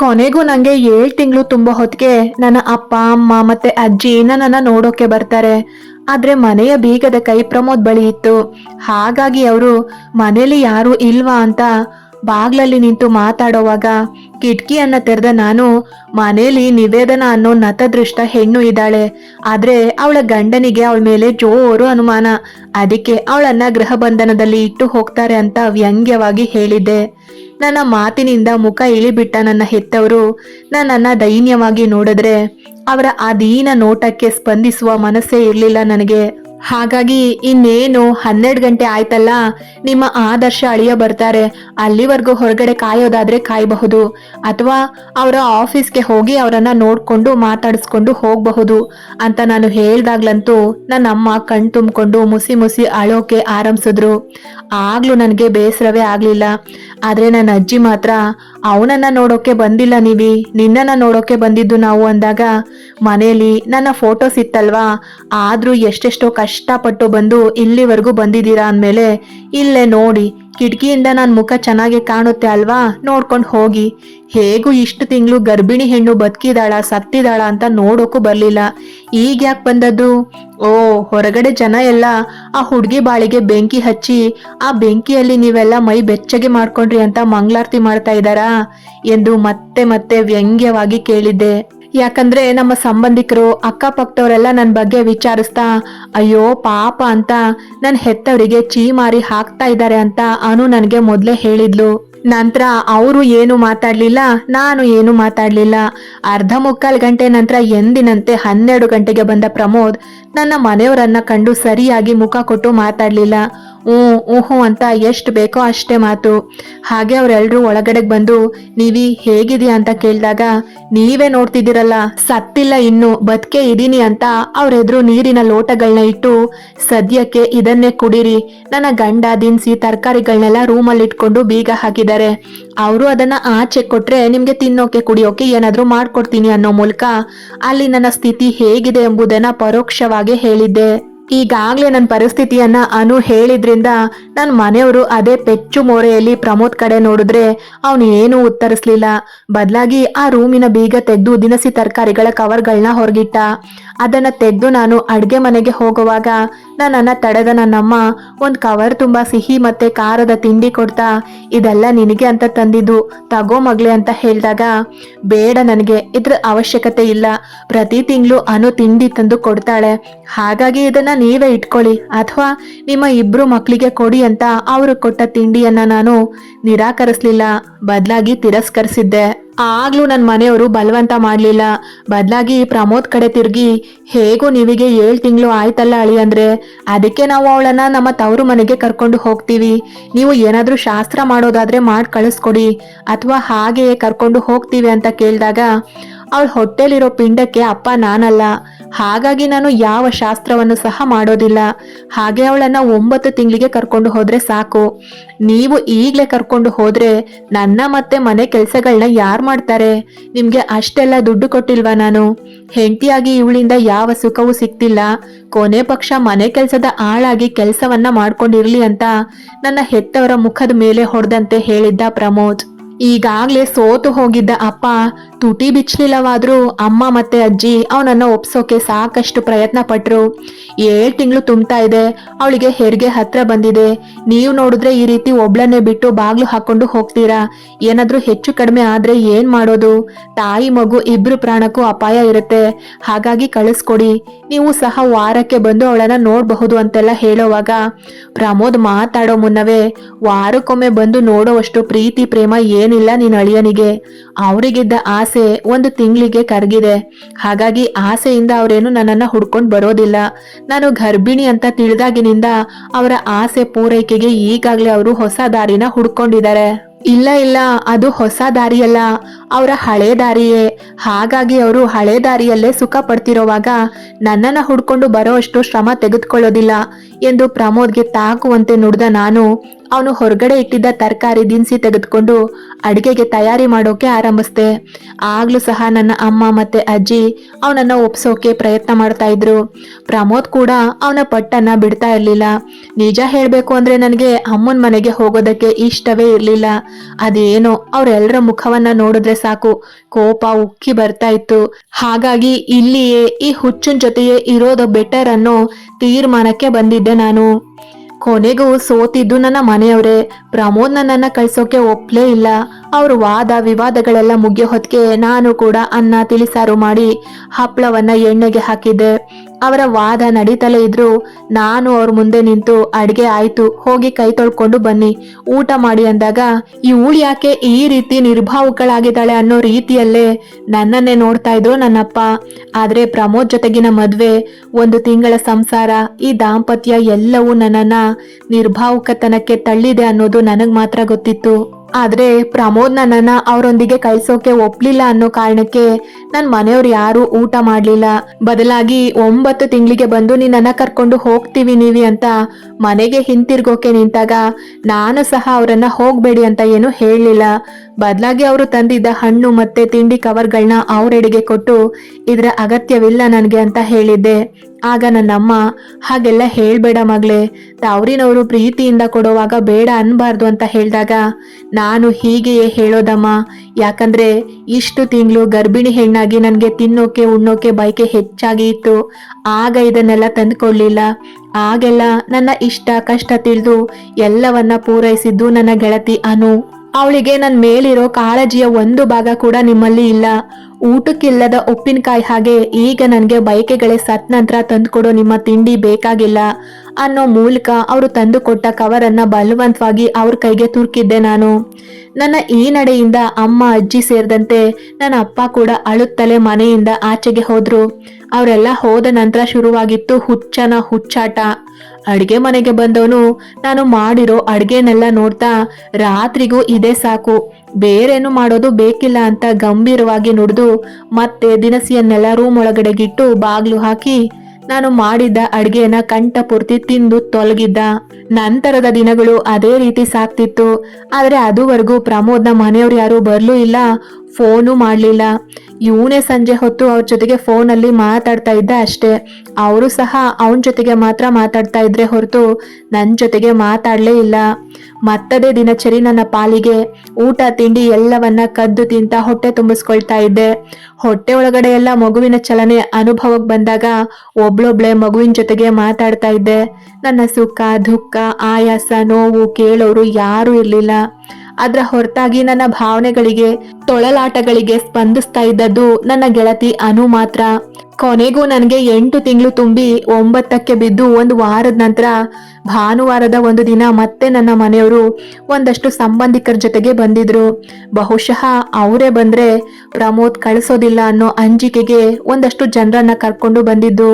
ಕೊನೆಗೂ ನಂಗೆ ಏಳು ತಿಂಗಳು ತುಂಬ ಹೊತ್ತಿಗೆ ನನ್ನ ಅಪ್ಪ, ಅಮ್ಮ ಮತ್ತೆ ಅಜ್ಜಿ ನನ್ನ ನೋಡೋಕೆ ಬರ್ತಾರೆ. ಆದ್ರೆ ಮನೆಯ ಬೀಗದ ಕೈ ಪ್ರಮೋದ್ ಬಳಿ ಇತ್ತು. ಹಾಗಾಗಿ ಅವರು, ಮನೇಲಿ ಯಾರು ಇಲ್ವಾ? ಅಂತ ಬಾಗ್ಲಲ್ಲಿ ನಿಂತು ಮಾತಾಡೋವಾಗ ಕಿಟಕಿಯನ್ನ ತೆರೆದ ನಾನು, ಮನೇಲಿ ನಿವೇದನ ಅನ್ನೋ ನತದೃಷ್ಟ ಹೆಣ್ಣು ಇದ್ದಾಳೆ. ಆದ್ರೆ ಅವಳ ಗಂಡನಿಗೆ ಅವಳ ಮೇಲೆ ಜೋರು ಅನುಮಾನ. ಅದಕ್ಕೆ ಅವಳನ್ನ ಗೃಹ ಬಂಧನದಲ್ಲಿ ಇಟ್ಟು ಹೋಗ್ತಾರೆ ಅಂತ ವ್ಯಂಗ್ಯವಾಗಿ ಹೇಳಿದ್ದೆ. ನನ್ನ ಮಾತಿನಿಂದ ಮುಖ ಇಳಿಬಿಟ್ಟ ನನ್ನ ಹೆತ್ತವರು ನನ್ನನ್ನ ದೈನ್ಯವಾಗಿ ನೋಡಿದ್ರೆ ಅವರ ದೀನ ನೋಟಕ್ಕೆ ಸ್ಪಂದಿಸುವ ಮನಸ್ಸೇ ಇರಲಿಲ್ಲ ನನಗೆ. ಹಾಗಾಗಿ ಇನ್ನೇನು ಹನ್ನೆರಡು ಗಂಟೆ ಆಯ್ತಲ್ಲ, ನಿಮ್ಮ ಆದರ್ಶ ಅಳಿಯ ಬರ್ತಾರೆ. ಅಲ್ಲಿವರೆಗೂ ಹೊರಗಡೆ ಕಾಯೋದಾದ್ರೆ ಕಾಯಬಹುದು. ಅಥವಾ ಅವರ ಆಫೀಸ್ಗೆ ಹೋಗಿ ಅವರನ್ನ ನೋಡ್ಕೊಂಡು ಮಾತಾಡಿಸ್ಕೊಂಡು ಹೋಗಬಹುದು ಅಂತ ನಾನು ಹೇಳ್ದಾಗ್ಲಂತೂ ನನ್ನ ಅಮ್ಮ ಕಣ್ ತುಂಬಿಕೊಂಡು ಮುಸಿ ಮುಸಿ ಅಳೋಕೆ ಆರಂಭಿಸಿದ್ರು. ಆಗ್ಲೂ ನನಗೆ ಬೇಸರವೇ ಆಗ್ಲಿಲ್ಲ. ಆದ್ರೆ ನನ್ನ ಅಜ್ಜಿ ಮಾತ್ರ, ಅವನನ್ನ ನೋಡೋಕೆ ಬಂದಿಲ್ಲ ನೀವಿ, ನಿನ್ನನ್ನ ನೋಡೋಕೆ ಬಂದಿದ್ದು ನಾವು ಅಂದಾಗ, ಮನೆಯಲ್ಲಿ ನನ್ನ ಫೋಟೋಸ್ ಇತ್ತಲ್ವಾ? ಆದ್ರೂ ಎಷ್ಟೆಷ್ಟೋ ಕಷ್ಟಪಟ್ಟು ಬಂದು ಇಲ್ಲಿವರೆಗೂ ಬಂದಿದ್ದೀರಾ? ಅಂದಮೇಲೆ, ಇಲ್ಲೇ ನೋಡಿ ಕಿಟಕಿಯಿಂದ ನನ್ನ ಮುಖ ಚೆನ್ನಾಗಿ ಕಾಣುತ್ತೆ ಅಲ್ವಾ? ನೋಡ್ಕೊಂಡು ಹೋಗಿ. ಹೇಗೂ ಇಷ್ಟು ತಿಂಗಳು ಗರ್ಭಿಣಿ ಹೆಣ್ಣು ಬದುಕಿದಾಳ, ಸತ್ತಿದಾಳ ಅಂತ ನೋಡೋಕ್ಕೂ ಬರಲಿಲ್ಲ. ಈಗ ಯಾಕೆ ಬಂದದ್ದು? ಓ, ಹೊರಗಡೆ ಜನ ಎಲ್ಲ ಆ ಹುಡುಗಿ ಬಾಳಿಗೆ ಬೆಂಕಿ ಹಚ್ಚಿ, ಆ ಬೆಂಕಿಯಲ್ಲಿ ನೀವೆಲ್ಲ ಮೈ ಬೆಚ್ಚಗೆ ಮಾಡ್ಕೊಂಡ್ರಿ ಅಂತ ಮಂಗಳಾರತಿ ಮಾಡ್ತಾ ಇದ್ದಾರಾ? ಎಂದು ಮತ್ತೆ ಮತ್ತೆ ವ್ಯಂಗ್ಯವಾಗಿ ಕೇಳಿದ್ದೆ. ಯಾಕಂದ್ರೆ ನಮ್ಮ ಸಂಬಂಧಿಕರು, ಅಕ್ಕಪಕ್ಕದವರೆಲ್ಲ ನನ್ನ ಬಗ್ಗೆ ವಿಚಾರಿಸ್ತಾ, ಅಯ್ಯೋ, ಪಾಪ ಅಂತ ನನ್ನ ಹೆತ್ತವರಿಗೆ ಚೀಮಾರಿ ಹಾಕ್ತಾ ಇದ್ದಾರೆ ಅಂತ ಅನು ನನಗೆ ಮೊದಲೇ ಹೇಳಿದ್ಲು. ನಂತರ ಅವರು ಏನು ಮಾತಾಡ್ಲಿಲ್ಲ, ನಾನು ಏನು ಮಾತಾಡ್ಲಿಲ್ಲ. ಅರ್ಧ ಮುಕ್ಕಾಲು ಗಂಟೆ ನಂತರ ಎಂದಿನಂತೆ ಹನ್ನೆರಡು ಗಂಟೆಗೆ ಬಂದ ಪ್ರಮೋದ್ ನನ್ನ ಮನೆಯವರನ್ನ ಕಂಡು ಸರಿಯಾಗಿ ಮುಖ ಕೊಟ್ಟು ಮಾತಾಡ್ಲಿಲ್ಲ. ಹ್ಞೂ ಊಹು ಅಂತ ಎಷ್ಟು ಬೇಕೋ ಅಷ್ಟೇ ಮಾತು. ಹಾಗೆ ಅವರೆಲ್ಲರೂ ಒಳಗಡೆ ಬಂದು, ನೀವಿ ಹೇಗಿದ್ಯಾ ಅಂತ ಕೇಳಿದಾಗ, ನೀವೇ ನೋಡ್ತಿದ್ದೀರಲ್ಲ, ಸತ್ತಿಲ್ಲ ಇನ್ನು, ಬದುಕೆ ಇದ್ದೀನಿ ಅಂತ ಅವರೆದುರು ನೀರಿನ ಲೋಟಗಳನ್ನ ಇಟ್ಟು, ಸದ್ಯಕ್ಕೆ ಇದನ್ನೇ ಕುಡೀರಿ. ನನ್ನ ಗಂಡ, ದಿನಸಿ ತರಕಾರಿಗಳನ್ನೆಲ್ಲ ರೂಮಲ್ಲಿ ಇಟ್ಕೊಂಡು ಬೀಗ ಹಾಕಿದ್ದಾರೆ. ಅವರು ಅದನ್ನ ಆಚೆ ಕೊಟ್ರೆ ನಿಮ್ಗೆ ತಿನ್ನೋಕೆ, ಕುಡಿಯೋಕೆ ಏನಾದರೂ ಮಾಡ್ಕೊಡ್ತೀನಿ ಅನ್ನೋ ಮೂಲಕ, ಅಲ್ಲಿ ನನ್ನ ಸ್ಥಿತಿ ಹೇಗಿದೆ ಎಂಬುದನ್ನ ಪರೋಕ್ಷವಾಗಿ ಹೇಳಿದ್ದೆ. ಈಗಾಗ್ಲೇ ನನ್ನ ಪರಿಸ್ಥಿತಿಯನ್ನ ಅನು ಹೇಳಿದ್ರಿಂದ ನನ್ನ ಮನೆಯವರು ಅದೇ ಪೆಚ್ಚು ಮೋರೆಯಲ್ಲಿ ಪ್ರಮೋದ್ ಕಡೆ ನೋಡಿದ್ರೆ ಅವನು ಏನೂ ಉತ್ತರಿಸ್ಲಿಲ್ಲ. ಬದಲಾಗಿ ಆ ರೂಮಿನ ಬೀಗ ತೆಗೆದು ದಿನಸಿ ತರಕಾರಿಗಳ ಕವರ್ಗಳನ್ನ ಹೊರಗಿಟ್ಟ. ಅದನ್ನ ತೆಗೆದು ನಾನು ಅಡುಗೆ ಮನೆಗೆ ಹೋಗುವಾಗ ನನ್ನನ್ನ ತಡೆದ ನನ್ನಮ್ಮ ಒಂದು ಕವರ್ ತುಂಬಾ ಸಿಹಿ ಮತ್ತೆ ಖಾರದ ತಿಂಡಿ ಕೊಡ್ತಾ, ಇದೆಲ್ಲ ನಿನಗೆ ಅಂತ ತಂದಿದ್ದು, ತಗೋ ಮಗ್ಳೆ ಅಂತ ಹೇಳಿದಾಗ, ಬೇಡ ನನಗೆ, ಇದ್ರ ಅವಶ್ಯಕತೆ ಇಲ್ಲ. ಪ್ರತಿ ತಿಂಗಳು ಅನು ತಿಂಡಿ ತಂದು ಕೊಡ್ತಾಳೆ. ಹಾಗಾಗಿ ಇದನ್ನ ನೀವೇ ಇಟ್ಕೊಳ್ಳಿ ಅಥವಾ ನಿಮ್ಮ ಇಬ್ರು ಮಕ್ಕಳಿಗೆ ಕೊಡಿ ಅಂತ ಅವರು ಕೊಟ್ಟ ತಿಂಡಿಯನ್ನ ನಾನು ನಿರಾಕರಿಸ್ಲಿಲ್ಲ. ಬದಲಾಗಿ ತಿರಸ್ಕರಿಸಿದ್ದೆ. ಆಗ್ಲೂ ನನ್ನ ಮನೆಯವರು ಬಲವಂತ ಮಾಡಲಿಲ್ಲ. ಬದಲಾಗಿ ಪ್ರಮೋದ್ ಕಡೆ ತಿರುಗಿ, ಹೇಗೂ ನೀವಿಗೆ ಏಳು ತಿಂಗಳು ಆಯ್ತಲ್ಲ ಅಳಿ ಅಂದ್ರೆ, ಅದಕ್ಕೆ ನಾವು ಅವಳನ್ನ ನಮ್ಮ ತವರು ಮನೆಗೆ ಕರ್ಕೊಂಡು ಹೋಗ್ತೀವಿ. ನೀವು ಏನಾದರೂ ಶಾಸ್ತ್ರ ಮಾಡೋದಾದ್ರೆ ಮಾಡಿ ಕಳಿಸ್ಕೊಡಿ. ಅಥವಾ ಹಾಗೆಯೇ ಕರ್ಕೊಂಡು ಹೋಗ್ತೀವಿ ಅಂತ ಕೇಳಿದಾಗ, ಅವಳ ಹೊಟ್ಟೆಲಿರೋ ಪಿಂಡಕ್ಕೆ ಅಪ್ಪ ನಾನಲ್ಲ. ಹಾಗಾಗಿ ನಾನು ಯಾವ ಶಾಸ್ತ್ರವನ್ನು ಸಹ ಮಾಡೋದಿಲ್ಲ. ಹಾಗೆ ಅವಳನ್ನ ಒಂಬತ್ತು ತಿಂಗಳಿಗೆ ಕರ್ಕೊಂಡು ಹೋದ್ರೆ ಸಾಕು. ನೀವು ಈಗಲೇ ಕರ್ಕೊಂಡು ಹೋದ್ರೆ ನನ್ನ ಮತ್ತೆ ಮನೆ ಕೆಲಸಗಳನ್ನ ಯಾರು ಮಾಡ್ತಾರೆ? ನಿಮ್ಗೆ ಅಷ್ಟೆಲ್ಲ ದುಡ್ಡು ಕೊಟ್ಟಿಲ್ವಾ ನಾನು? ಹೆಂಡತಿಯಾಗಿ ಇವಳಿಂದ ಯಾವ ಸುಖವೂ ಸಿಕ್ತಿಲ್ಲ ಕೊನೆ ಪಕ್ಷ ಮನೆ ಕೆಲಸದ ಆಳಾಗಿ ಕೆಲಸವನ್ನ ಮಾಡ್ಕೊಂಡಿರ್ಲಿ ಅಂತ ನನ್ನ ಹೆತ್ತವರ ಮುಖದ ಮೇಲೆ ಹೊಡೆದಂತೆ ಹೇಳಿದ್ದ ಪ್ರಮೋದ್. ಈಗಾಗ್ಲೇ ಸೋತು ಹೋಗಿದ್ದ ಅಪ್ಪ ತುಟಿ ಬಿಚ್ಚಲಿಲ್ಲವಾದ್ರೂ ಅಮ್ಮ ಮತ್ತೆ ಅಜ್ಜಿ ಅವನನ್ನ ಒಪ್ಸೋಕೆ ಸಾಕಷ್ಟು ಪ್ರಯತ್ನ ಪಟ್ರು. ಏಳು ತಿಂಗಳು ತುಂಬ್ತಾ ಇದೆ. ಅವಳಿಗೆ ಹೆರಿಗೆ ಹತ್ರ ಬಂದಿದೆ. ನೀವು ನೋಡಿದ್ರೆ ಈ ರೀತಿ ಒಬ್ಳನ್ನೇ ಬಿಟ್ಟು ಬಾಗ್ಲು ಹಾಕೊಂಡು ಹೋಗ್ತೀರಾ? ಏನಾದ್ರೂ ಹೆಚ್ಚು ಕಡಿಮೆ ಆದ್ರೆ ಏನ್ ಮಾಡೋದು? ತಾಯಿ ಮಗು ಇಬ್ರು ಪ್ರಾಣಕ್ಕೂ ಅಪಾಯ ಇರುತ್ತೆ. ಹಾಗಾಗಿ ಕಳಿಸ್ಕೊಡಿ. ನೀವು ಸಹ ವಾರಕ್ಕೆ ಬಂದು ಅವಳನ್ನ ನೋಡಬಹುದು ಅಂತೆಲ್ಲ ಹೇಳೋವಾಗ ಪ್ರಮೋದ್ ಮಾತಾಡೋ ಮುನ್ನವೇ ವಾರಕ್ಕೊಮ್ಮೆ ಬಂದು ನೋಡೋವಷ್ಟು ಪ್ರೀತಿ, ಪ್ರೇಮ ಏನಿಲ್ಲ ನಿನ್ನ ಅಳಿಯನಿಗೆ. ಅವರಿಗಿದ್ದ ಆಸೆ ಒಂದು ತಿಂಗಳಿಗೆ ಕರಗಿದೆ. ಹಾಗಾಗಿ ಆಸೆಯಿಂದ ಅವರೇನು ನನ್ನನ್ನು ಹುಡ್ಕೊಂಡು ಬರೋದಿಲ್ಲ. ನಾನು ಗರ್ಭಿಣಿ ಅಂತ ತಿಳಿದಾಗಿನಿಂದ ಅವರ ಆಸೆ ಪೂರೈಕೆಗೆ ಈಗಾಗಲೇ ಅವರು ಹೊಸ ದಾರಿನ ಹುಡ್ಕೊಂಡಿದ್ದಾರೆ. ಇಲ್ಲ ಇಲ್ಲ, ಅದು ಹೊಸ ದಾರಿಯಲ್ಲ. ಅವರ ಹಳೆ ದಾರಿಯೇ. ಹಾಗಾಗಿ ಅವರು ಹಳೆ ದಾರಿಯಲ್ಲೇ ಸುಖ ಪಡ್ತಿರೋವಾಗ ನನ್ನನ್ನ ಹುಡ್ಕೊಂಡು ಬರೋ ಅಷ್ಟು ಶ್ರಮ ತೆಗೆದುಕೊಳ್ಳೋದಿಲ್ಲ ಎಂದು ಪ್ರಮೋದ್ಗೆ ತಾಕುವಂತೆ ನುಡಿದ ನಾನು ಅವನು ಹೊರಗಡೆ ಇಟ್ಟಿದ್ದ ತರಕಾರಿ ದಿನಸಿ ತೆಗೆದುಕೊಂಡು ಅಡಿಗೆಗೆ ತಯಾರಿ ಮಾಡೋಕೆ ಆರಂಭಿಸ್ದೆ. ಆಗ್ಲೂ ಸಹ ನನ್ನ ಅಮ್ಮ ಮತ್ತೆ ಅಜ್ಜಿ ಅವನನ್ನ ಒಪ್ಸೋಕೆ ಪ್ರಯತ್ನ ಮಾಡ್ತಾ ಇದ್ರು. ಪ್ರಮೋದ್ ಕೂಡ ಅವನ ಪಟ್ಟನ್ನ ಬಿಡ್ತಾ ಇರ್ಲಿಲ್ಲ. ನಿಜ ಹೇಳ್ಬೇಕು ಅಂದ್ರೆ ನನಗೆ ಅಮ್ಮನ ಮನೆಗೆ ಹೋಗೋದಕ್ಕೆ ಇಷ್ಟವೇ ಇರ್ಲಿಲ್ಲ. ಅದೇನೋ ಅವರೆಲ್ಲರ ಮುಖವನ್ನ ನೋಡಿದ್ರೆ ಸಾಕು. ಕೋಪ ಉಕ್ಕಿ ಬರ್ತಾ ಇತ್ತು. ಹಾಗಾಗಿ ಇಲ್ಲಿಯೇ ಈ ಹುಚ್ಚನ್ ಜೊತೆಯೇ ಇರೋದು ಬೆಟರ್ ಅನ್ನೋ ತೀರ್ಮಾನಕ್ಕೆ ಬಂದಿದ್ದೆ ನಾನು. ಕೊನೆಗೂ ಸೋತಿದ್ದು ನನ್ನ ಮನೆಯವರೇ. ಪ್ರಮೋದ್ ನನ್ನನ್ನ ಕಳ್ಸೋಕೆ ಒಪ್ಲೇ ಇಲ್ಲ. ಅವ್ರ ವಾದ, ವಿವಾದಗಳೆಲ್ಲ ಮುಗಿಯೋ ಹೊತ್ತಿಗೆ ನಾನು ಕೂಡ ಅನ್ನ ತಿಳಿಸಾರು ಮಾಡಿ ಹಪ್ಪಳವನ್ನ ಎಣ್ಣೆಗೆ ಹಾಕಿದ್ದೆ. ಅವರ ವಾದ ನಡೀತಲೇ ಇದ್ರು ನಾನು ಅವ್ರ ಮುಂದೆ ನಿಂತು ಅಡಿಗೆ ಆಯ್ತು, ಹೋಗಿ ಕೈ ತೊಳ್ಕೊಂಡು ಬನ್ನಿ. ಊಟ ಮಾಡಿ ಅಂದಾಗ ಇವಳು ಯಾಕೆ ಈ ರೀತಿ ನಿರ್ಭಾವುಗಳಾಗಿದ್ದಾಳೆ ಅನ್ನೋ ರೀತಿಯಲ್ಲೇ ನನ್ನನ್ನೇ ನೋಡ್ತಾ ಇದ್ರು ನನ್ನಪ್ಪ. ಆದ್ರೆ ಪ್ರಮೋದ್ ಜೊತೆಗಿನ ಮದ್ವೆ, ಒಂದು ತಿಂಗಳ ಸಂಸಾರ, ಈ ದಾಂಪತ್ಯ ಎಲ್ಲವೂ ನನ್ನನ್ನ ನಿರ್ಭಾವುಕತನಕ್ಕೆ ತಳ್ಳಿದೆ ಅನ್ನೋದು ನನಗ್ ಮಾತ್ರ ಗೊತ್ತಿತ್ತು. ಆದ್ರೆ ಪ್ರಮೋದ್ ನನ್ನನ್ನ ಅವರೊಂದಿಗೆ ಕಳ್ಸೋಕೆ ಒಪ್ಲಿಲ್ಲ ಅನ್ನೋ ಕಾರಣಕ್ಕೆ ನನ್ ಮನೆಯವ್ರು ಯಾರು ಊಟ ಮಾಡ್ಲಿಲ್ಲ. ಬದಲಾಗಿ ಒಂಬತ್ತು ತಿಂಗಳಿಗೆ ಬಂದು ನಿನ್ನ ಕರ್ಕೊಂಡು ಹೋಗ್ತೀವಿ ನೀವಿ ಅಂತ ಮನೆಗೆ ಹಿಂತಿರ್ಗೋಕೆ ನಿಂತಾಗ ನಾನು ಸಹ ಅವರನ್ನ ಹೋಗ್ಬೇಡಿ ಅಂತ ಏನು ಹೇಳಲಿಲ್ಲ. ಬದಲಾಗಿ ಅವರು ತಂದಿದ್ದ ಹಣ್ಣು ಮತ್ತೆ ತಿಂಡಿ ಕವರ್ಗಳನ್ನ ಅವರೆಡೆಗೆ ಕೊಟ್ಟು ಇದರ ಅಗತ್ಯವಿಲ್ಲ ನನಗೆ ಅಂತ ಹೇಳಿದ್ದೆ. ಆಗ ನನ್ನಮ್ಮ, ಹಾಗೆಲ್ಲ ಹೇಳ್ಬೇಡ ಮಗಳೇ. ತವರಿನವರು ಪ್ರೀತಿಯಿಂದ ಕೊಡುವಾಗ ಬೇಡ ಅನ್ಬಾರ್ದು ಅಂತ ಹೇಳಿದಾಗ, ನಾನು ಹೀಗೆಯೇ ಹೇಳೋದಮ್ಮ. ಯಾಕಂದ್ರೆ ಇಷ್ಟು ತಿಂಗಳು ಗರ್ಭಿಣಿ ಹೆಣ್ಣಾಗಿ ನನಗೆ ತಿನ್ನೋಕೆ, ಉಣ್ಣೋಕೆ ಬಯಕೆ ಹೆಚ್ಚಾಗಿ ಇತ್ತು. ಆಗ ಇದನ್ನೆಲ್ಲ ತಂದುಕೊಳ್ಳಿಲ್ಲ ಆಗೆಲ್ಲ ನನ್ನ ಇಷ್ಟ, ಕಷ್ಟ ತಿಳಿದು ಎಲ್ಲವನ್ನ ಪೂರೈಸಿದ್ದು ನನ್ನ ಗೆಳತಿ ಅನು. ಅವಳಿಗೆ ನನ್ನ ಮೇಲಿರೋ ಕಾಳಜಿಯ ಒಂದು ಭಾಗ ಕೂಡ ನಿಮ್ಮಲ್ಲಿ ಇಲ್ಲ. ಊಟಕ್ಕಿಲ್ಲದ ಉಪ್ಪಿನಕಾಯಿ ಹಾಗೆ ಈಗ ನನಗೆ ಬಯಕೆಗಳೇ ಸತ್ ನಂತರ ತಂದುಕೊಡೋ ನಿಮ್ಮ ತಿಂಡಿ ಬೇಕಾಗಿಲ್ಲ. ಅನ್ನೋ ಮೂಲಕ ಅವರು ತಂದು ಕೊಟ್ಟ ಕವರನ್ನ ಬಲವಂತವಾಗಿ ಅವ್ರ ಕೈಗೆ ತುರ್ಕಿದ್ದೆ ನಾನು. ನನ್ನ ಈ ನಡೆಯಿಂದ ಅಮ್ಮ, ಅಜ್ಜಿ ಸೇರಿದಂತೆ ನನ್ನ ಅಪ್ಪ ಕೂಡ ಅಳುತ್ತಲೇ ಮನೆಯಿಂದ ಆಚೆಗೆ ಹೋದ್ರು. ಅವರೆಲ್ಲ ಹೋದ ನಂತರ ಶುರುವಾಗಿತ್ತು ಹುಚ್ಚನ ಹುಚ್ಚಾಟ. ಅಡಿಗೆ ಮನೆಗೆ ಬಂದವನು ನಾನು ಮಾಡಿರೋ ಅಡಿಗೆನೆಲ್ಲ ನೋಡ್ತಾ ರಾತ್ರಿಗೂ ಇದೇ ಸಾಕು. ಬೇರೇನು ಮಾಡೋದು ಬೇಕಿಲ್ಲ ಅಂತ ಗಂಭೀರವಾಗಿ ನುಡಿದು ಮತ್ತೆ ದಿನಸಿಯನ್ನೆಲ್ಲ ರೂಮ್ ಒಳಗಡೆಗಿಟ್ಟು ಬಾಗ್ಲು ಹಾಕಿ ನಾನು ಮಾಡಿದ್ದ ಅಡ್ಗೆನ ಕಂಠಪೂರ್ತಿ ತಿಂದು ತೊಲಗಿದ್ದ. ನಂತರದ ದಿನಗಳು ಅದೇ ರೀತಿ ಸಾಕ್ತಿತ್ತು ಆದ್ರೆ ಅದುವರೆಗೂ ಪ್ರಮೋದ್ನ ಮನೆಯವ್ರು ಯಾರು ಬರ್ಲೂ ಇಲ್ಲ. ಫೋನು ಮಾಡಲಿಲ್ಲ. ಇವನೇ ಸಂಜೆ ಹೊತ್ತು ಅವ್ರ ಜೊತೆಗೆ ಫೋನಲ್ಲಿ ಮಾತಾಡ್ತಾ ಇದ್ದ ಅಷ್ಟೇ. ಅವರು ಸಹ ಅವನ ಜೊತೆಗೆ ಮಾತ್ರ ಮಾತಾಡ್ತಾ ಇದ್ರೆ ಹೊರತು ನನ್ನ ಜೊತೆಗೆ ಮಾತಾಡ್ಲೇ ಇಲ್ಲ. ಮತ್ತದೇ ದಿನಚರಿ ನನ್ನ ಪಾಲಿಗೆ ಊಟ, ತಿಂಡಿ ಎಲ್ಲವನ್ನ ಕದ್ದು ತಿಂತ ಹೊಟ್ಟೆ ತುಂಬಿಸ್ಕೊಳ್ತಾ ಇದ್ದೆ. ಹೊಟ್ಟೆ ಒಳಗಡೆ ಎಲ್ಲ ಮಗುವಿನ ಚಲನೆ ಅನುಭವಕ್ಕೆ ಬಂದಾಗ ಒಬ್ಳೊಬ್ಳೆ ಮಗುವಿನ ಜೊತೆಗೆ ಮಾತಾಡ್ತಾ ಇದ್ದೆ. ನನ್ನ ಸುಖ, ದುಃಖ, ಆಯಾಸ, ನೋವು ಕೇಳೋರು ಯಾರೂ ಇರ್ಲಿಲ್ಲ. ಅದರ ಹೊರತಾಗಿ ನನ್ನ ಭಾವನೆಗಳಿಗೆ ತೊಳಲಾಟಗಳಿಗೆ ಸ್ಪಂದಿಸ್ತಾ ಇದ್ದದ್ದು ನನ್ನ ಗೆಳತಿ ಅನು ಮಾತ್ರ. ಕೊನೆಗೂ ನನಗೆ ಎಂಟು ತಿಂಗಳು ತುಂಬಿ ಒಂಬತ್ತಕ್ಕೆ ಬಿದ್ದು ಒಂದು ವಾರದ ನಂತರ ಭಾನುವಾರದ ಒಂದು ದಿನ ಮತ್ತೆ ನನ್ನ ಮನೆಯವರು ಒಂದಷ್ಟು ಸಂಬಂಧಿಕರ ಜೊತೆಗೆ ಬಂದಿದ್ರು. ಬಹುಶಃ ಅವರೇ ಬಂದ್ರೆ ಪ್ರಮೋದ್ ಕಳಿಸೋದಿಲ್ಲ ಅನ್ನೋ ಅಂಜಿಕೆಗೆ ಒಂದಷ್ಟು ಜನರನ್ನ ಕರ್ಕೊಂಡು ಬಂದಿದ್ದು.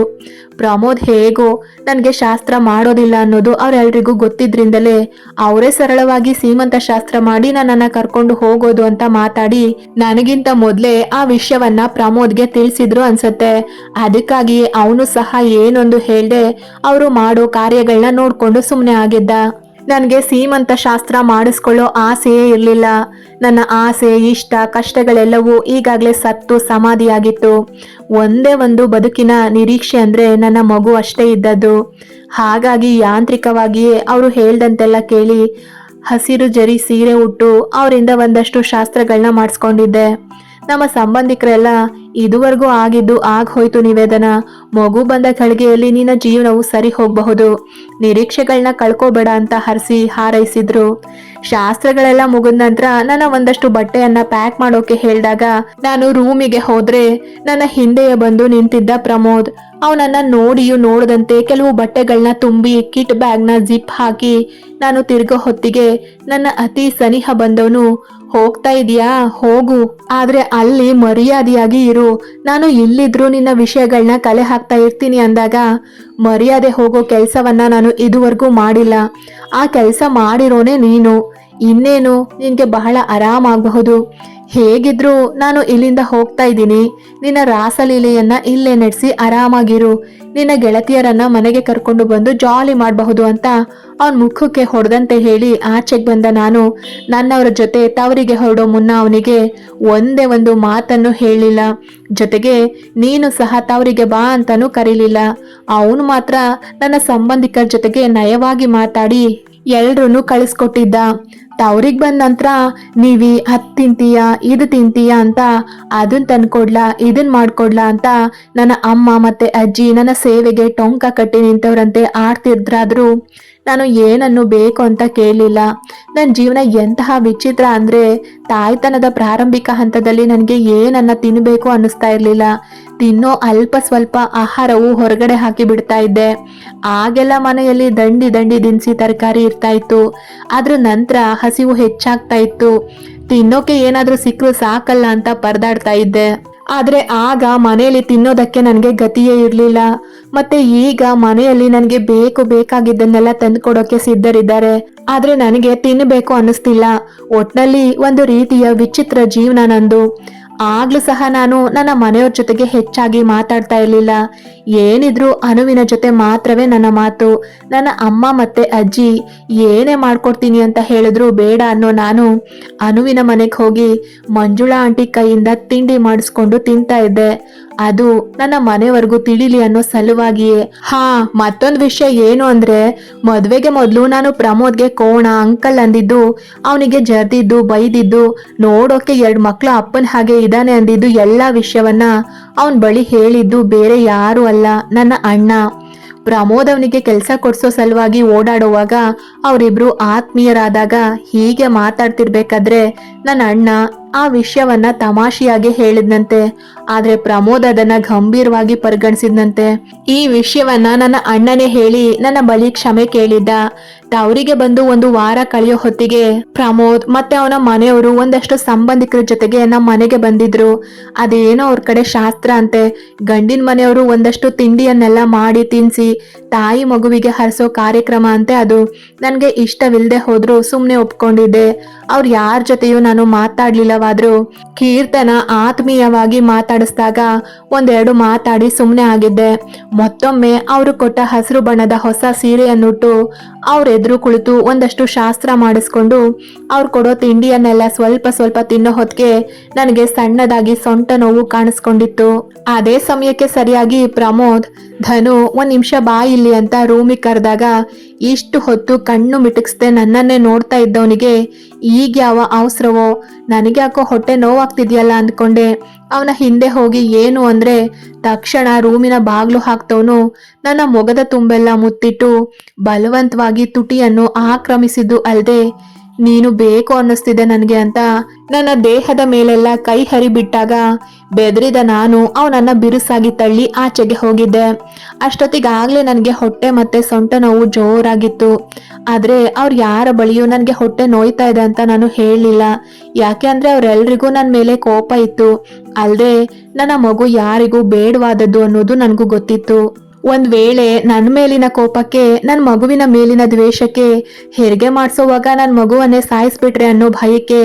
ಪ್ರಮೋದ್ ಹೇಗೋ ನನಗೆ ಶಾಸ್ತ್ರ ಮಾಡೋದಿಲ್ಲ ಅನ್ನೋದು ಅವರೆಲ್ರಿಗೂ ಗೊತ್ತಿದ್ರಿಂದಲೇ ಅವರೇ ಸರಳವಾಗಿ ಸೀಮಂತ ಶಾಸ್ತ್ರ ಮಾಡಿ ನನ್ನನ್ನ ಕರ್ಕೊಂಡು ಹೋಗೋದು ಅಂತ ಮಾತಾಡಿ ನನಗಿಂತ ಮೊದಲೇ ಆ ವಿಷಯವನ್ನ ಪ್ರಮೋದ್ಗೆ ತಿಳಿಸಿದ್ರು ಅನ್ಸತ್ತೆ. ಅದಕ್ಕಾಗಿ ಅವನು ಸಹ ಏನೊಂದು ಹೇಳ್ದೆ, ಅವರು ಮಾಡೋ ಕಾರ್ಯಗಳನ್ನ ನೋಡ್ಕೊಂಡು ಸುಮ್ಮನೆ ಆಗಿದ್ದ. ನನಗೆ ಸೀಮಂತ ಶಾಸ್ತ್ರ ಮಾಡಿಸ್ಕೊಳ್ಳೋ ಆಸೆಯೇ ಇರಲಿಲ್ಲ. ನನ್ನ ಆಸೆ, ಇಷ್ಟ, ಕಷ್ಟಗಳೆಲ್ಲವೂ ಈಗಾಗಲೇ ಸತ್ತು ಸಮಾಧಿಯಾಗಿತ್ತು. ಒಂದೇ ಒಂದು ಬದುಕಿನ ನಿರೀಕ್ಷೆ ಅಂದರೆ ನನ್ನ ಮಗು ಅಷ್ಟೇ ಇದ್ದದ್ದು. ಹಾಗಾಗಿ ಯಾಂತ್ರಿಕವಾಗಿಯೇ ಅವರು ಹೇಳ್ದಂತೆಲ್ಲ ಕೇಳಿ ಹಸಿರು ಜರಿ ಸೀರೆ ಉಟ್ಟು ಅವರಿಂದ ಒಂದಷ್ಟು ಶಾಸ್ತ್ರಗಳನ್ನ ಮಾಡಿಸ್ಕೊಂಡಿದ್ದೆ. ನಮ್ಮ ಸಂಬಂಧಿಕರೆಲ್ಲ ಇದುವರೆಗೂ ಆಗಿದ್ದು ಆಗ ಹೋಯ್ತು ನಿವೇದನ. ಮಗು ಬಂದ ಗಳಿಗೆಯಲ್ಲಿ ನಿನ್ನ ಜೀವನವು ಸರಿ ಹೋಗಬಹುದು. ನಿರೀಕ್ಷೆಗಳನ್ನ ಕಳ್ಕೋಬೇಡ ಅಂತ ಹರಿಸಿ ಹಾರೈಸಿದ್ರು. ಶಾಸ್ತ್ರಗಳೆಲ್ಲ ಮುಗಿದ ನಂತರ ನನ್ನ ಒಂದಷ್ಟು ಬಟ್ಟೆಯನ್ನ ಪ್ಯಾಕ್ ಮಾಡೋಕೆ ಹೇಳಿದಾಗ ನಾನು ರೂಮಿಗೆ ಹೋದ್ರೆ ನನ್ನ ಹಿಂದೆಯೇ ಬಂದು ನಿಂತಿದ್ದ ಪ್ರಮೋದ್. ಅವನನ್ನ ನೋಡಿಯೂ ನೋಡದಂತೆ ಕೆಲವು ಬಟ್ಟೆಗಳನ್ನ ತುಂಬಿ ಕಿಟ್ ಬ್ಯಾಗ್ನ ಜಿಪ್ ಹಾಕಿ, ನಾನು ತಿರ್ಗೋ ಹೊತ್ತಿಗೆ ನನ್ನ ಅತಿ ಸನಿಹ ಬಂದವನು, ಹೋಗ್ತಾ ಇದೀಯಾ ಹೋಗು. ಆದ್ರೆ ಅಲ್ಲಿ ಮರ್ಯಾದೆಯಾಗಿ ಇರು. ನಾನು ಇಲ್ಲಿದ್ರು ನಿನ್ನ ವಿಷಯಗಳನ್ನ ಕಲೆ ಹಾಕ್ತಾ ಇರ್ತೀನಿ ಅಂದಾಗ, ಮರ್ಯಾದೆ ಹೋಗೋ ಕೆಲಸವನ್ನ ನಾನು ಇದುವರೆಗೂ ಮಾಡಿಲ್ಲ. ಆ ಕೆಲಸ ಮಾಡಿರೋನೆ ನೀನು. ಇನ್ನೇನು? ನಿನಗೆ ಬಹಳ ಆರಾಮಾಗಬಹುದು. ಹೇಗಿದ್ರು ನಾನು ಇಲ್ಲಿಂದ ಹೋಗ್ತಾ ಇದ್ದೀನಿ. ನಿನ್ನ ರಾಸಲೀಲೆಯನ್ನ ಇಲ್ಲೇ ನಡೆಸಿ ಆರಾಮಾಗಿರು. ನಿನ್ನ ಗೆಳತಿಯರನ್ನ ಮನೆಗೆ ಕರ್ಕೊಂಡು ಬಂದು ಜಾಲಿ ಮಾಡಬಹುದು ಅಂತ ಅವನ ಮುಖಕ್ಕೆ ಹೊಡೆದಂತೆ ಹೇಳಿ ಆಚೆಗೆ ಬಂದ ನಾನು. ನನ್ನವರ ಜೊತೆ ತವರಿಗೆ ಹೊರಡೋ ಮುನ್ನ ಅವನಿಗೆ ಒಂದೇ ಒಂದು ಮಾತನ್ನು ಹೇಳಿಲ್ಲ. ಜೊತೆಗೆ, ನೀನು ಸಹ ತವರಿಗೆ ಬಾ ಅಂತಾನೂ ಕರೀಲಿಲ್ಲ. ಅವನು ಮಾತ್ರ ನನ್ನ ಸಂಬಂಧಿಕರ ಜೊತೆಗೆ ನಯವಾಗಿ ಮಾತಾಡಿ ಎಲ್ರೂ ಕಳಿಸ್ಕೊಟ್ಟಿದ್ದ. ತವ್ರಿಗೆ ಬಂದ ನಂತರ ನೀವಿ ಹತ್ತು ತಿಂತೀಯ, ಇದು ತಿಂತೀಯ ಅಂತ ಅದನ್ನ ತಂದ್ಕೊಡ್ಲಾ ಇದನ್ ಮಾಡ್ಕೊಡ್ಲಾ ಅಂತ ನನ್ನ ಅಮ್ಮ ಮತ್ತೆ ಅಜ್ಜಿ ನನ್ನ ಸೇವೆಗೆ ಟೊಂಕ ಕಟ್ಟಿ ನಿಂತವ್ರಂತೆ ಆಡ್ತಿದ್ರಾದ್ರೂ ನಾನು ಏನನ್ನು ಬೇಕು ಅಂತ ಕೇಳಲಿಲ್ಲ ನನ್ನ ಜೀವನ ಎಂತಹ ವಿಚಿತ್ರ ಅಂದ್ರೆ ತಾಯ್ತನದ ಪ್ರಾರಂಭಿಕ ಹಂತದಲ್ಲಿ ನನಗೆ ಏನನ್ನ ತಿನ್ನಬೇಕು ಅನ್ನಿಸ್ತಾ ಇರಲಿಲ್ಲ. ತಿನ್ನೋ ಅಲ್ಪ ಸ್ವಲ್ಪ ಆಹಾರವು ಹೊರಗಡೆ ಹಾಕಿ ಬಿಡ್ತಾ ಇದ್ದೆ. ಆಗೆಲ್ಲ ಮನೆಯಲ್ಲಿ ದಂಡಿ ದಂಡಿ ದಿನಸಿ ತರಕಾರಿ ಇರ್ತಾ ಇತ್ತು. ಅದ್ರ ನಂತರ ಹಸಿವು ಹೆಚ್ಚಾಗ್ತಾ ಇತ್ತು. ತಿನ್ನೋಕೆ ಏನಾದರೂ ಸಿಕ್ಕರು ಸಾಕಲ್ಲ ಅಂತ ಪರದಾಡ್ತಾ ಇದ್ದೆ. ಆದ್ರೆ ಆಗ ಮನೆಯಲ್ಲಿ ತಿನ್ನೋದಕ್ಕೆ ನನಗೆ ಗತಿಯೇ ಇರಲಿಲ್ಲ. ಮತ್ತೆ ಈಗ ಮನೆಯಲ್ಲಿ ನನಗೆ ಬೇಕು ಬೇಕಾಗಿದ್ದನ್ನೆಲ್ಲ ತಂದುಕೊಡೋಕೆ ಸಿದ್ಧರಿದ್ದಾರೆ. ಆದ್ರೆ ನನಗೆ ತಿನ್ನಬೇಕು ಅನ್ನಿಸ್ತಿಲ್ಲ. ಒಟ್ನಲ್ಲಿ ಒಂದು ರೀತಿಯ ವಿಚಿತ್ರ ಜೀವನ ನಂದು. ಆಗ್ಲೂ ಸಹ ನಾನು ನನ್ನ ಮನೆಯವ್ರ ಜೊತೆಗೆ ಹೆಚ್ಚಾಗಿ ಮಾತಾಡ್ತಾ ಇರ್ಲಿಲ್ಲ. ಏನಿದ್ರು ಅನುವಿನ ಜೊತೆ ಮಾತ್ರವೇ ನನ್ನ ಮಾತು. ನನ್ನ ಅಮ್ಮ ಮತ್ತೆ ಅಜ್ಜಿ, ಏನೇ ಮಾಡ್ಕೊಡ್ತೀನಿ ಅಂತ ಹೇಳಿದ್ರು ಬೇಡ ಅನ್ನೋ ನಾನು ಅನುವಿನ ಮನೆಗೆ ಹೋಗಿ ಮಂಜುಳಾ ಆಂಟಿ ಕೈಯಿಂದ ತಿಂಡಿ ಮಾಡಿಸ್ಕೊಂಡು ತಿಂತಾ ಇದ್ದೆ. ಅದು ನನ್ನ ಮನೆವರೆಗೂ ತಿಳಿಲಿ ಅನ್ನೋ ಸಲುವಾಗಿಯೇ. ಹಾ, ಮತ್ತೊಂದು ವಿಷಯ ಏನು ಅಂದ್ರೆ, ಮದ್ವೆಗೆ ಮೊದಲು ನಾನು ಪ್ರಮೋದ್ಗೆ ಕೋಣ, ಅಂಕಲ್ ಅಂದಿದ್ದು, ಅವನಿಗೆ ಜರ್ದಿದ್ದು, ಬೈದಿದ್ದು, ನೋಡೋಕೆ ಎರಡು ಮಕ್ಕಳು ಅಪ್ಪನ ಹಾಗೆ ಇದ್ದಾನೆ ಅಂದಿದ್ದು ಎಲ್ಲ ವಿಷಯವನ್ನ ಅವನ್ ಬಳಿ ಹೇಳಿದ್ದು ಬೇರೆ ಯಾರು ಅಲ್ಲ, ನನ್ನ ಅಣ್ಣ. ಪ್ರಮೋದ್ ಅವನಿಗೆ ಕೆಲಸ ಕೊಡ್ಸೋ ಸಲುವಾಗಿ ಓಡಾಡುವಾಗ ಅವರಿಬ್ರು ಆತ್ಮೀಯರಾದಾಗ ಹೀಗೆ ಮಾತಾಡ್ತಿರ್ಬೇಕಾದ್ರೆ, ನನ್ನ ಅಣ್ಣ ಆ ವಿಷಯವನ್ನ ತಮಾಷೆಯಾಗಿ ಹೇಳಿದ್ನಂತೆ. ಆದ್ರೆ ಪ್ರಮೋದ್ ಅದನ್ನ ಗಂಭೀರವಾಗಿ ಪರಿಗಣಿಸಿದ್ನಂತೆ. ಈ ವಿಷಯವನ್ನ ನನ್ನ ಅಣ್ಣನೇ ಹೇಳಿ ನನ್ನ ಬಳಿ ಕ್ಷಮೆ ಕೇಳಿದ್ದ. ತವರಿಗೆ ಬಂದು ಒಂದು ವಾರ ಕಳೆಯೋ ಹೊತ್ತಿಗೆ ಪ್ರಮೋದ್ ಮತ್ತೆ ಅವನ ಮನೆಯವರು ಒಂದಷ್ಟು ಸಂಬಂಧಿಕರ ಜೊತೆಗೆ ನಮ್ಮ ಮನೆಗೆ ಬಂದಿದ್ರು. ಅದೇನೋ ಅವ್ರ ಕಡೆ ಶಾಸ್ತ್ರ ಅಂತೆ. ಗಂಡಿನ ಮನೆಯವರು ಒಂದಷ್ಟು ತಿಂಡಿಯನ್ನೆಲ್ಲ ಮಾಡಿ ತಿನ್ಸಿ ತಾಯಿ ಮಗುವಿಗೆ ಹರಿಸೋ ಕಾರ್ಯಕ್ರಮ ಅಂತೆ ಅದು. ನನಗೆ ಇಷ್ಟವಿಲ್ಲದೆ ಹೋದ್ರು ಸುಮ್ಮನೆ ಒಪ್ಕೊಂಡಿದ್ದೆ. ಅವ್ರು ಯಾರ ಜೊತೆಯೂ ನಾನು ಮಾತಾಡ್ಲಿಲ್ಲವಾದ್ರೂ ಕೀರ್ತನ ಆತ್ಮೀಯವಾಗಿ ಮಾತಾಡಿಸ್ದಾಗ ಒಂದೆರಡು ಮಾತಾಡಿ ಸುಮ್ಮನೆ ಆಗಿದ್ದೆ. ಮತ್ತೊಮ್ಮೆ ಅವರು ಕೊಟ್ಟ ಹಸಿರು ಬಣ್ಣದ ಹೊಸ ಸೀರೆಯನ್ನುಟ್ಟು ಅವ್ರ ಎದುರು ಕುಳಿತು ಒಂದಷ್ಟು ಶಾಸ್ತ್ರ ಮಾಡಿಸ್ಕೊಂಡು ಅವ್ರು ಕೊಡೋ ತಿಂಡಿಯನ್ನೆಲ್ಲ ಸ್ವಲ್ಪ ಸ್ವಲ್ಪ ತಿನ್ನೋ ಹೊತ್ತಿಗೆ ನನಗೆ ಸಣ್ಣದಾಗಿ ಸೊಂಟ ನೋವು ಕಾಣಿಸ್ಕೊಂಡಿತ್ತು. ಅದೇ ಸಮಯಕ್ಕೆ ಸರಿಯಾಗಿ ಪ್ರಮೋದ್, ಧನು ಒಂದ್ ನಿಮಿಷ ಇಲ್ಲಿ ಅಂತ ರೂಮಿಗೆ ಕರೆದಾಗ ಇಷ್ಟು ಹೊತ್ತು ಕಣ್ಣು ಮಿಟುಕ್ಸ್ದೆ ನನ್ನನ್ನೇ ನೋಡ್ತಾ ಇದ್ದವನಿಗೆ ಈಗ ಯಾವ ಅವಸರವೋ? ನನಗೆ ಯಾಕೋ ಹೊಟ್ಟೆ ನೋವಾಗ್ತಿದ್ಯಲ್ಲ ಅಂದ್ಕೊಂಡೆ. ಅವನ ಹಿಂದೆ ಹೋಗಿ ಏನು ಅಂದ್ರೆ, ತಕ್ಷಣ ರೂಮಿನ ಬಾಗ್ಲು ಹಾಕ್ತವನು. ನನ್ನ ಮೊಗದ ತುಂಬೆಲ್ಲ ಮುತ್ತಿಟ್ಟು, ಬಲವಂತವಾಗಿ ತುಟಿಯನ್ನು ಆಕ್ರಮಿಸಿದ್ದು ಅಲ್ದೆ ನೀನು ಬೇಕು ಅನ್ನಿಸ್ತಿದೆ ನನಗೆ ಅಂತ ನನ್ನ ದೇಹದ ಮೇಲೆಲ್ಲ ಕೈ ಹರಿಬಿಟ್ಟಾಗ ಬೆದರಿದ ನಾನು ಅವನನ್ನ ಬಿರುಸಾಗಿ ತಳ್ಳಿ ಆಚೆಗೆ ಹೋಗಿದ್ದೆ. ಅಷ್ಟೊತ್ತಿಗಾಗಲೇ ನನಗೆ ಹೊಟ್ಟೆ ಮತ್ತೆ ಸೊಂಟ ನೋವು ಜೋರಾಗಿತ್ತು. ಆದ್ರೆ ಅವ್ರು ಯಾರ ಬಳಿಯೂ ನನಗೆ ಹೊಟ್ಟೆ ನೋಯ್ತಾ ಇದೆ ಅಂತ ನಾನು ಹೇಳಲಿಲ್ಲ. ಯಾಕೆ ಅಂದರೆ ಅವ್ರೆಲ್ರಿಗೂ ನನ್ನ ಮೇಲೆ ಕೋಪ ಇತ್ತು. ಅಲ್ಲದೆ ನನ್ನ ಮಗು ಯಾರಿಗೂ ಬೇಡವಾದದ್ದು ಅನ್ನೋದು ನನಗೂ ಗೊತ್ತಿತ್ತು. ಒಂದ್ ವೇಳೆ ನನ್ನ ಮೇಲಿನ ಕೋಪಕ್ಕೆ ನನ್ನ ಮಗುವಿನ ಮೇಲಿನ ದ್ವೇಷಕ್ಕೆ, ಹೆರಿಗೆ ಮಾಡಿಸೋವಾಗ ನನ್ನ ಮಗುವನ್ನೇ ಸಾಯಿಸ್ಬಿಟ್ರೆ ಅನ್ನೋ ಭಯಕ್ಕೆ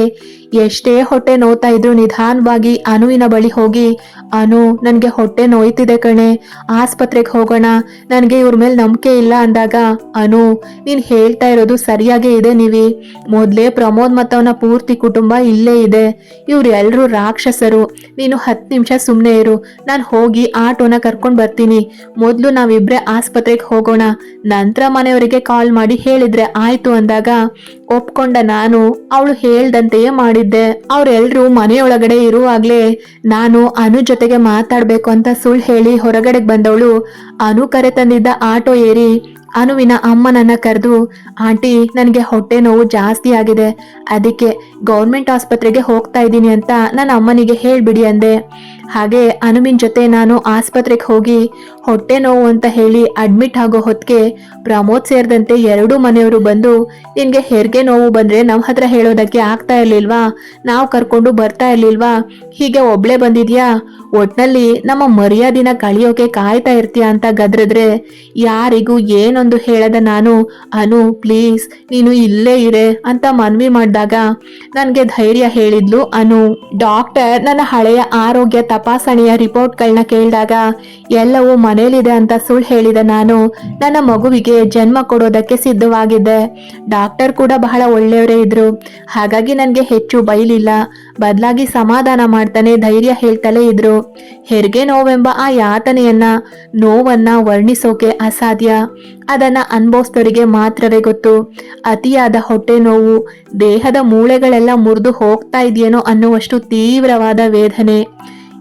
ಎಷ್ಟೇ ಹೊಟ್ಟೆ ನೋಯ್ತಾ ಇದ್ರು ನಿಧಾನವಾಗಿ ಅನುವಿನ ಬಳಿ ಹೋಗಿ, ಅನು, ನನಗೆ ಹೊಟ್ಟೆ ನೋಯ್ತಿದೆ ಕಣೆ, ಆಸ್ಪತ್ರೆಗೆ ಹೋಗೋಣ, ನನಗೆ ಇವ್ರ ಮೇಲೆ ನಂಬಿಕೆ ಇಲ್ಲ ಅಂದಾಗ, ಅನು, ನೀನು ಹೇಳ್ತಾ ಇರೋದು ಸರಿಯಾಗೇ ಇದೆ ನೀವಿ. ಮೊದಲೇ ಪ್ರಮೋದ್ ಮತ್ತವನ ಪೂರ್ತಿ ಕುಟುಂಬ ಇಲ್ಲೇ ಇದೆ. ಇವರೆಲ್ಲರೂ ರಾಕ್ಷಸರು. ನೀನು ಹತ್ತು ನಿಮಿಷ ಸುಮ್ಮನೆ ಇರು. ನಾನು ಹೋಗಿ ಆಟೋನ ಕರ್ಕೊಂಡು ಬರ್ತೀನಿ. ಮೊದಲು ನಾವಿಬ್ರೆ ಆಸ್ಪತ್ರೆಗೆ ಹೋಗೋಣ. ನಂತರ ಮನೆಯವರಿಗೆ ಕಾಲ್ ಮಾಡಿ ಹೇಳಿದ್ರೆ ಆಯ್ತು ಅಂದಾಗ ಒಪ್ಕೊಂಡ ನಾನು ಅವಳು ಹೇಳ್ದಂತೆಯೇ ಮಾಡಿದ್ದೆ. ಅವರೆಲ್ಲರೂ ಮನೆಯೊಳಗಡೆ ಇರುವಾಗಲೇ ನಾನು ಅನು ಜೊತೆಗೆ ಮಾತಾಡಬೇಕು ಅಂತ ಸುಳ್ಳು ಹೇಳಿ ಹೊರಗಡೆಗೆ ಬಂದವಳು. ಅನು ಕರೆ ತಂದಿದ್ದ ಆಟೋ ಏರಿ ಅನುವಿನ ಅಮ್ಮನನ್ನ ಕರೆದು, ಆಂಟಿ, ನನಗೆ ಹೊಟ್ಟೆ ನೋವು ಜಾಸ್ತಿ ಆಗಿದೆ. ಅದಕ್ಕೆ ಗೌರ್ಮೆಂಟ್ ಆಸ್ಪತ್ರೆಗೆ ಹೋಗ್ತಾ ಇದ್ದೀನಿ ಅಂತ ನನ್ನ ಅಮ್ಮನಿಗೆ ಹೇಳಿಬಿಡಿ ಅಂದೆ. ಹಾಗೆ ಅನುಮಿನ್ ಜೊತೆ ನಾನು ಆಸ್ಪತ್ರೆಗೆ ಹೋಗಿ ಹೊಟ್ಟೆ ನೋವು ಅಂತ ಹೇಳಿ ಅಡ್ಮಿಟ್ ಆಗೋ ಹೊತ್ತಿಗೆ ಪ್ರಮೋದ್ ಸೇರಿದಂತೆ ಎರಡೂ ಮನೆಯವರು ಬಂದು, ನಿನಗೆ ಹೆರಿಗೆ ನೋವು ಬಂದ್ರೆ ನಮ್ಮ ಹತ್ರ ಹೇಳೋದಕ್ಕೆ ಆಗ್ತಾ ಇರ್ಲಿಲ್ವಾ? ನಾವು ಕರ್ಕೊಂಡು ಬರ್ತಾ ಇರಲಿಲ್ವಾ? ಹೀಗೆ ಒಬ್ಳೆ ಬಂದಿದ್ಯಾ? ಒಟ್ನಲ್ಲಿ ನಮ್ಮ ಮರ್ಯಾದಿನ ಕಳಿಯೋಕೆ ಕಾಯ್ತಾ ಇರ್ತೀಯ ಅಂತ ಗದ್ರದ್ರೆ, ಯಾರಿಗೂ ಏನೊಂದು ಹೇಳದ ನಾನು, ಅನು ಪ್ಲೀಸ್ ನೀನು ಇಲ್ಲೇ ಇರೆ ಅಂತ ಮನವಿ ಮಾಡಿದಾಗ, ನನಗೆ ಧೈರ್ಯ ಹೇಳಿದ್ಲು, ಅನು. ಡಾಕ್ಟರ್, ನನ್ನ ಹಳೆಯ ಆರೋಗ್ಯ ತಪಾಸಣೆಯ ರಿಪೋರ್ಟ್ಗಳನ್ನ ಕೇಳಿದಾಗ, ಎಲ್ಲವೂ ಮನೇಲಿದೆ ಅಂತ ಸುಳ್ಳು ಹೇಳಿದ ನಾನು. ನನ್ನ ಮಗುವಿಗೆ ಜನ್ಮ ಕೊಡೋದಕ್ಕೆ ಸಿದ್ಧವಾಗಿದ್ದೆ. ಡಾಕ್ಟರ್ ಕೂಡ ಬಹಳ ಒಳ್ಳೆಯವರೇ ಇದ್ರು. ಹಾಗಾಗಿ ನನಗೆ ಹೆಚ್ಚು ಬೈಲಿಲ್ಲ. ಬದಲಾಗಿ ಸಮಾಧಾನ ಮಾಡ್ತಾನೆ ಧೈರ್ಯ ಹೇಳ್ತಲೇ ಇದ್ರು. ಹೆರಿಗೆ ನೋವೆಂಬ ಆ ಯಾತನೆಯನ್ನ, ನೋವನ್ನ ವರ್ಣಿಸೋಕೆ ಅಸಾಧ್ಯ. ಅದನ್ನ ಅನುಭವಿಸಿದವರಿಗೆ ಮಾತ್ರವೇ ಗೊತ್ತು. ಅತಿಯಾದ ಹೊಟ್ಟೆ ನೋವು, ದೇಹದ ಮೂಳೆಗಳೆಲ್ಲ ಮುರಿದು ಹೋಗ್ತಾ ಇದೆಯೇನೋ ಅನ್ನುವಷ್ಟು ತೀವ್ರವಾದ ವೇದನೆ.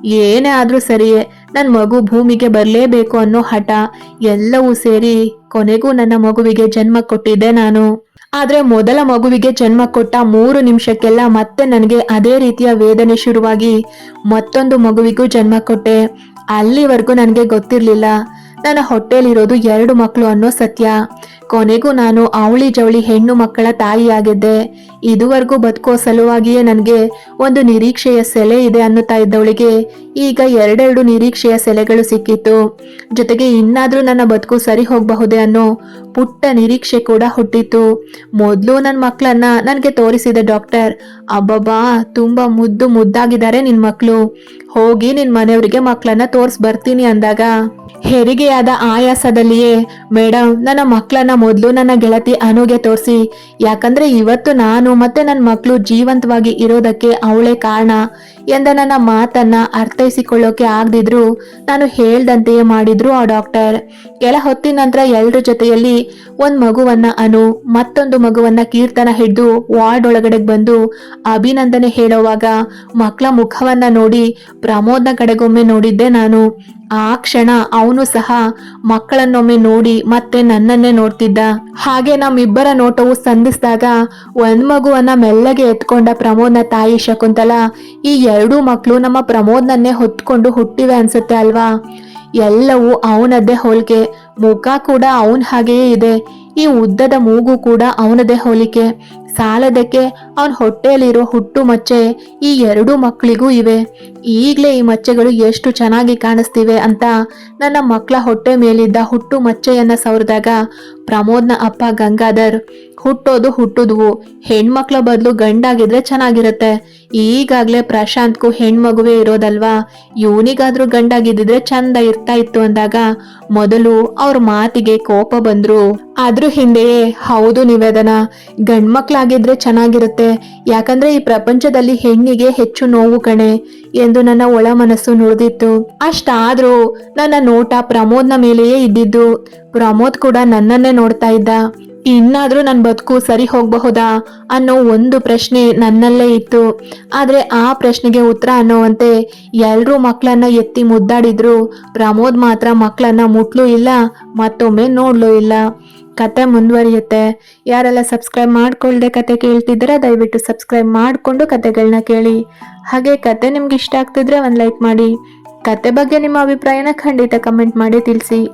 ಏನೇ ಆದ್ರೂ ಸರಿಯೇ ನನ್ನ ಮಗು ಭೂಮಿಗೆ ಬರಲೇಬೇಕು ಅನ್ನೋ ಹಠ ಎಲ್ಲವೂ ಸೇರಿ ಕೊನೆಗೂ ನನ್ನ ಮಗುವಿಗೆ ಜನ್ಮ ಕೊಟ್ಟಿದ್ದೆ ನಾನು. ಆದ್ರೆ ಮೊದಲ ಮಗುವಿಗೆ ಜನ್ಮ ಕೊಟ್ಟ ಮೂರು ನಿಮಿಷಕ್ಕೆಲ್ಲ ಮತ್ತೆ ನನಗೆ ಅದೇ ರೀತಿಯ ವೇದನೆ ಶುರುವಾಗಿ ಮತ್ತೊಂದು ಮಗುವಿಗೂ ಜನ್ಮ ಕೊಟ್ಟೆ. ಅಲ್ಲಿವರೆಗೂ ನನಗೆ ಗೊತ್ತಿರಲಿಲ್ಲ. ನನ್ನ ಹೊಟ್ಟೆಲಿರೋದು ಎರಡು ಮಕ್ಕಳು ಅನ್ನೋ ಸತ್ಯ. ಕೊನೆಗೂ ನಾನು ಅವಳಿ ಜವಳಿ ಹೆಣ್ಣು ಮಕ್ಕಳ ತಾಯಿಯಾಗಿದ್ದೆ. ಇದುವರೆಗೂ ಬದುಕೋ ಸಲುವಾಗಿಯೇ ನನಗೆ ಒಂದು ನಿರೀಕ್ಷೆಯ ಸೆಲೆ ಇದೆ ಅನ್ನುತ್ತಾ ಇದ್ದವಳಿಗೆ. ಈಗ ಎರಡೆರಡು ನಿರೀಕ್ಷೆಯ ಸೆಲೆಗಳು ಸಿಕ್ಕಿತ್ತು. ಜೊತೆಗೆ ಇನ್ನಾದರೂ ನನ್ನ ಬದುಕು ಸರಿ ಹೋಗಬಹುದೇ ಅನ್ನೋ ಪುಟ್ಟ ನಿರೀಕ್ಷೆ ಕೂಡ ಹುಟ್ಟಿತ್ತು. ಮೊದಲು ನನ್ನ ಮಕ್ಕಳನ್ನ ನನಗೆ ತೋರಿಸಿದ ಡಾಕ್ಟರ್, ಅಬ್ಬಬ್ಬಾ, ತುಂಬಾ ಮುದ್ದು ಮುದ್ದಾಗಿದ್ದಾರೆ ನಿನ್ನ ಮಕ್ಕಳು ಹೋಗಿ ನಿನ್ನ ಮನೆಯವರಿಗೆ ಮಕ್ಕಳನ್ನ ತೋರ್ಸ್ ಬರ್ತೀನಿ ಅಂದಾಗ. ಹೆರಿಗೆಯಾದ ಆಯಾಸದಲ್ಲಿಯೇ ಮೇಡಮ್ ನನ್ನ ಮಕ್ಕಳನ್ನ ಮೊದಲು ನನ್ನ ಗೆಳತಿ ಅನುಗೆ ತೋರಿಸಿ. ಯಾಕಂದ್ರೆ ಇವತ್ತು ನಾನು ಮತ್ತೆ ನನ್ನ ಮಕ್ಕಳು ಜೀವಂತವಾಗಿ ಇರೋದಕ್ಕೆ ಅವಳೇ ಕಾರಣ. ಎಂದ ನನ್ನ ಮಾತನ್ನ ಅರ್ಥೈಸಿಕೊಳ್ಳೋಕೆ ಆಗದಿದ್ರು ನಾನು ಹೇಳ್ದಂತೆಯೇ ಮಾಡಿದ್ರು ಆ ಡಾಕ್ಟರ್. ಕೆಲ ಹೊತ್ತಿನ ನಂತರ ಎಲ್ಲರ ಜೊತೆಯಲ್ಲಿ ಒಂದ್ ಮಗುವನ್ನ ಅನು, ಮತ್ತೊಂದು ಮಗುವನ್ನ ಕೀರ್ತನ ಹಿಡಿದು ವಾರ್ಡ್ ಒಳಗಡೆ ಬಂದು ಅಭಿನಂದನೆ ಹೇಳುವಾಗ ಮಕ್ಕಳ ಮುಖವನ್ನ ನೋಡಿ ಪ್ರಮೋದ್ನ ಕಡೆಗೊಮ್ಮೆ ನೋಡಿದ್ದೆ ನಾನು. ಆ ಕ್ಷಣ ಅವನು ಸಹ ಮಕ್ಕಳನ್ನೊಮ್ಮೆ ನೋಡಿ ಮತ್ತೆ ನನ್ನನ್ನೇ ನೋಡ್ತಿದ್ದ. ಹಾಗೆ ನಮ್ಮಿಬ್ಬರ ನೋಟವು ಸಂಧಿಸಿದಾಗ ಒಂದ್ ಮಗುವನ್ನ ಮೆಲ್ಲಗೆ ಎತ್ಕೊಂಡ ಪ್ರಮೋದ್ನ ತಾಯಿ ಶಕುಂತಲ, ಈ ಎರಡೂ ಮಕ್ಕಳು ನಮ್ಮ ಪ್ರಮೋದ್ನನ್ನೇ ಹೊತ್ಕೊಂಡು ಹುಟ್ಟಿವೆ ಅನ್ಸುತ್ತೆ ಅಲ್ವಾ? ಎಲ್ಲವೂ ಅವನದ್ದೇ ಹೋಲಿಕೆ. ಮುಖ ಕೂಡ ಅವನ ಹಾಗೆಯೇ ಇದೆ. ಈ ಉದ್ದದ ಮೂಗು ಕೂಡ ಅವನದೇ ಹೋಲಿಕೆ. ಸಾಲದಕ್ಕೆ ಅವನ ಹೊಟ್ಟೆಯಲ್ಲಿರೋ ಹುಟ್ಟು ಮಚ್ಚೆ ಈ ಎರಡೂ ಮಕ್ಕಳಿಗೂ ಇವೆ. ಈಗಲೇ ಈ ಮಚ್ಚೆಗಳು ಎಷ್ಟು ಚೆನ್ನಾಗಿ ಕಾಣಿಸ್ತಿವೆ ಅಂತ ನನ್ನ ಮಕ್ಕಳ ಹೊಟ್ಟೆ ಮೇಲಿದ್ದ ಹುಟ್ಟು ಮಚ್ಚೆಯನ್ನ ಸವರಿದಾಗ ಪ್ರಮೋದ್ನ ಅಪ್ಪ ಗಂಗಾಧರ್ ಹುಟ್ಟೋದು ಹುಟ್ಟುದ್ವು. ಹೆಣ್ಮಕ್ಳ ಬದಲು ಗಂಡಾಗಿದ್ರೆ ಚೆನ್ನಾಗಿರುತ್ತೆ. ಈಗಾಗ್ಲೇ ಪ್ರಶಾಂತ್ಗೂ ಹೆಣ್ಮಗುವೆ ಇರೋದಲ್ವಾ? ಇವನಿಗಾದ್ರೂ ಗಂಡಾಗಿದ್ದಿದ್ರೆ ಚಂದ ಇರ್ತಾ ಇತ್ತು ಅಂದಾಗ ಮೊದಲು ಅವ್ರ ಮಾತಿಗೆ ಕೋಪ ಬಂದ್ರು. ಅದ್ರ ಹಿಂದೆಯೇ ಹೌದು ನಿವೇದನ, ಗಂಡ್ಮಕ್ಳಾಗಿದ್ರೆ ಚೆನ್ನಾಗಿರುತ್ತೆ. ಯಾಕಂದ್ರೆ ಈ ಪ್ರಪಂಚದಲ್ಲಿ ಹೆಣ್ಣಿಗೆ ಹೆಚ್ಚು ನೋವು ಕಣೆ ಎಂದು ನನ್ನ ಒಳ ಮನಸ್ಸು ನುಡಿದಿತ್ತು. ಅಷ್ಟಾದ್ರೂ ನನ್ನ ನೋಟ ಪ್ರಮೋದ್ನ ಮೇಲೆಯೇ ಇದ್ದಿದ್ದು. ಪ್ರಮೋದ್ ಕೂಡ ನನ್ನನ್ನೇ ನೋಡ್ತಾ ಇದ್ದ. ಇನ್ನಾದ್ರೂ ನನ್ನ ಬದುಕು ಸರಿ ಹೋಗಬಹುದಾ ಅನ್ನೋ ಒಂದು ಪ್ರಶ್ನೆ ನನ್ನಲ್ಲೇ ಇತ್ತು. ಆದರೆ ಆ ಪ್ರಶ್ನೆಗೆ ಉತ್ತರ ಅನ್ನೋವಂತೆ ಎಲ್ಲರೂ ಮಕ್ಕಳನ್ನ ಎತ್ತಿ ಮುದ್ದಾಡಿದ್ರು. ಪ್ರಮೋದ್ ಮಾತ್ರ ಮಕ್ಕಳನ್ನ ಮುಟ್ಲೂ ಇಲ್ಲ, ಮತ್ತೊಮ್ಮೆ ನೋಡ್ಲೂ ಇಲ್ಲ. ಕತೆ ಮುಂದುವರಿಯುತ್ತೆ. ಯಾರೆಲ್ಲ ಸಬ್ಸ್ಕ್ರೈಬ್ ಮಾಡ್ಕೊಳ್ದೆ ಕತೆ ಕೇಳ್ತಿದ್ರೆ ದಯವಿಟ್ಟು ಸಬ್ಸ್ಕ್ರೈಬ್ ಮಾಡಿಕೊಂಡು ಕತೆಗಳನ್ನ ಕೇಳಿ. ಹಾಗೆ ಕತೆ ನಿಮ್ಗೆ ಇಷ್ಟ ಆಗ್ತಿದ್ರೆ ಒಂದು ಲೈಕ್ ಮಾಡಿ. ಕತೆ ಬಗ್ಗೆ ನಿಮ್ಮ ಅಭಿಪ್ರಾಯನ ಖಂಡಿತ ಕಮೆಂಟ್ ಮಾಡಿ ತಿಳಿಸಿ.